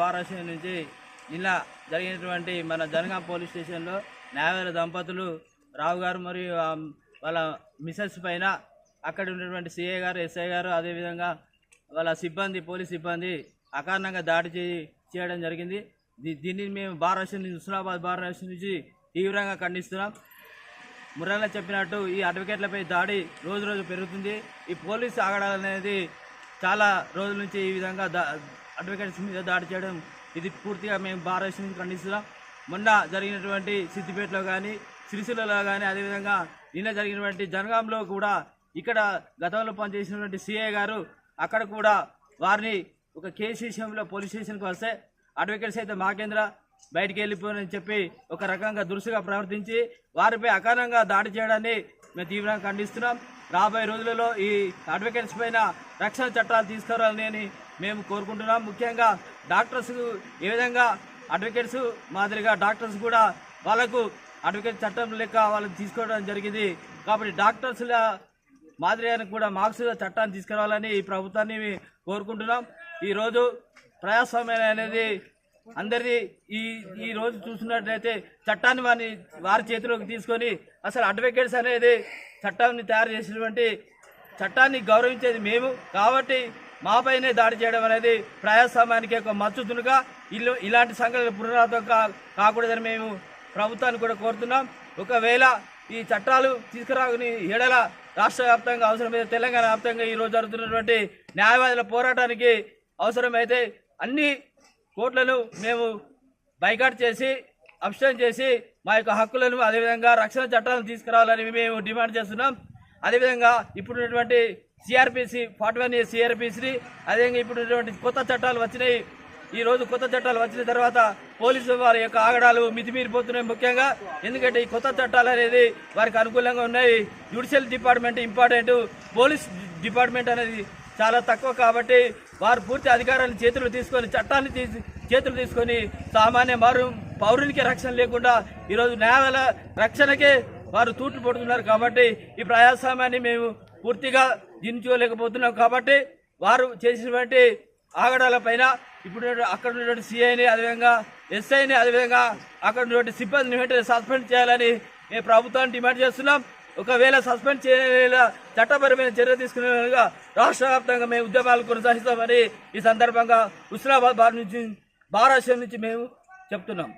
Bar association నుంచి నిన్న జరిగినటువంటి మన జనగాం పోలీస్ స్టేషన్లో న్యాయవాద దంపతులు రావు గారు మరియు వాళ్ళ మిసెస్ పైన అక్కడ ఉన్నటువంటి సిఐ గారు ఎస్ఐ గారు అదేవిధంగా వాళ్ళ సిబ్బంది పోలీస్ సిబ్బంది అకారణంగా దాడి చేయి చేయడం జరిగింది. దీన్ని మేము భారతదేశం నుంచి హుస్నాబాద్ బార్ నుంచి తీవ్రంగా ఖండిస్తున్నాం. మురళ చెప్పినట్టు ఈ అడ్వకేట్లపై దాడి రోజు రోజు పెరుగుతుంది. ఈ పోలీసు ఆగడాలు అనేది చాలా రోజుల నుంచి ఈ విధంగా అడ్వకేట్స్ మీద దాడి చేయడం ఇది పూర్తిగా మేము భారతదేశం ఖండిస్తున్నాం. మొన్న జరిగినటువంటి సిద్దిపేటలో కానీ సిరిసిల్లలో కానీ అదేవిధంగా నిన్న జరిగినటువంటి జనగాంలో కూడా ఇక్కడ గతంలో పనిచేసినటువంటి సిఐ గారు అక్కడ కూడా వారిని ఒక కేసు విషయంలో పోలీస్ స్టేషన్కి వస్తే అడ్వకేట్స్ అయితే మాకేంద్ర బయటికి వెళ్ళిపోయినని చెప్పి ఒక రకంగా దురుసుగా ప్రవర్తించి వారిపై అకారణంగా దాడి చేయడాన్ని మేము తీవ్రంగా ఖండిస్తున్నాం. రాబోయే రోజులలో ఈ అడ్వకేట్స్ పైన రక్షణ చట్టాలు తీసుకురావాలని మేము కోరుకుంటున్నాం. ముఖ్యంగా డాక్టర్స్ ఏ విధంగా అడ్వకేట్స్ మాదిరిగా డాక్టర్స్ కూడా వాళ్ళకు అడ్వకేట్ చట్టం లెక్క వాళ్ళని తీసుకోవడం జరిగింది. కాబట్టి డాక్టర్స్ల మాదిరిగా కూడా మార్క్స్ చట్టాన్ని తీసుకురావాలని ఈ ప్రభుత్వాన్ని కోరుకుంటున్నాం. ఈరోజు ప్రజాస్వామ్యం అనేది అందరిది ఈ ఈ రోజు చూసినట్లయితే చట్టాన్ని వారి వారి చేతిలోకి తీసుకొని అసలు అడ్వకేట్స్ అనేది చట్టాన్ని తయారు చేసినటువంటి చట్టాన్ని గౌరవించేది మేము. కాబట్టి మాపైనే దాడి చేయడం అనేది ప్రజాస్వామ్యానికి ఒక మచ్చుతునుగా ఇల్లు ఇలాంటి సంఘటనలు పునరావృతం కా కాకూడదని మేము ప్రభుత్వాన్ని కూడా కోరుతున్నాం. ఒకవేళ ఈ చట్టాలు తీసుకురాని ఏడల రాష్ట్ర వ్యాప్తంగా అవసరమైతే తెలంగాణ వ్యాప్తంగా ఈరోజు జరుగుతున్నటువంటి న్యాయవాదుల పోరాటానికి అవసరమైతే అన్ని కోట్లను మేము బైకాట్ చేసి అబ్స్టైన్ చేసి మా యొక్క హక్కులను అదేవిధంగా రక్షణ చట్టాలను తీసుకురావాలని మేము డిమాండ్ చేస్తున్నాం. అదేవిధంగా ఇప్పుడున్నటువంటి సిఆర్పిసి ఫార్టీ వన్ ఇయర్ సిఆర్పిసిని అదేవిధంగా ఇప్పుడున్నటువంటి కొత్త చట్టాలు వచ్చినాయి. ఈ రోజు కొత్త చట్టాలు వచ్చిన తర్వాత పోలీసు వారి యొక్క ఆగడాలు మితిమీరిపోతున్నాయి ముఖ్యంగా. ఎందుకంటే ఈ కొత్త చట్టాలు అనేది వారికి అనుకూలంగా ఉన్నాయి. Judicial department important police department అనేది చాలా తక్కువ కాబట్టి వారు పూర్తి అధికారాన్ని చేతులు తీసుకొని చట్టాన్ని తీసి చేతులు తీసుకొని సామాన్య వారు పౌరునికి రక్షణ లేకుండా ఈరోజు న్యాయాల రక్షణకే వారు తూట్లు పడుతున్నారు కాబట్టి ఈ ప్రజాస్వామ్యాన్ని మేము పూర్తిగా దించుకోలేకపోతున్నాం కాబట్టి వారు చేసినటువంటి ఆగడాలపైన ఇప్పుడు అక్కడ ఉన్నటువంటి సిఐని అదేవిధంగా ఎస్ఐని అదేవిధంగా అక్కడ ఉన్నటువంటి సిబ్బందిని వెంటనే సస్పెండ్ చేయాలని మేము ప్రభుత్వాన్ని డిమాండ్ చేస్తున్నాం. ఒకవేళ సస్పెండ్ చేయలేలా చట్టపరమైన చర్య తీసుకునేలా రాష్ట్ర వ్యాప్తంగా మేము ఉద్యమాలు కొనసాగిస్తామని ఈ సందర్భంగా హుస్నాబాద్ బార్ నుంచి బారాశం నుంచి మేము చెప్తున్నాం.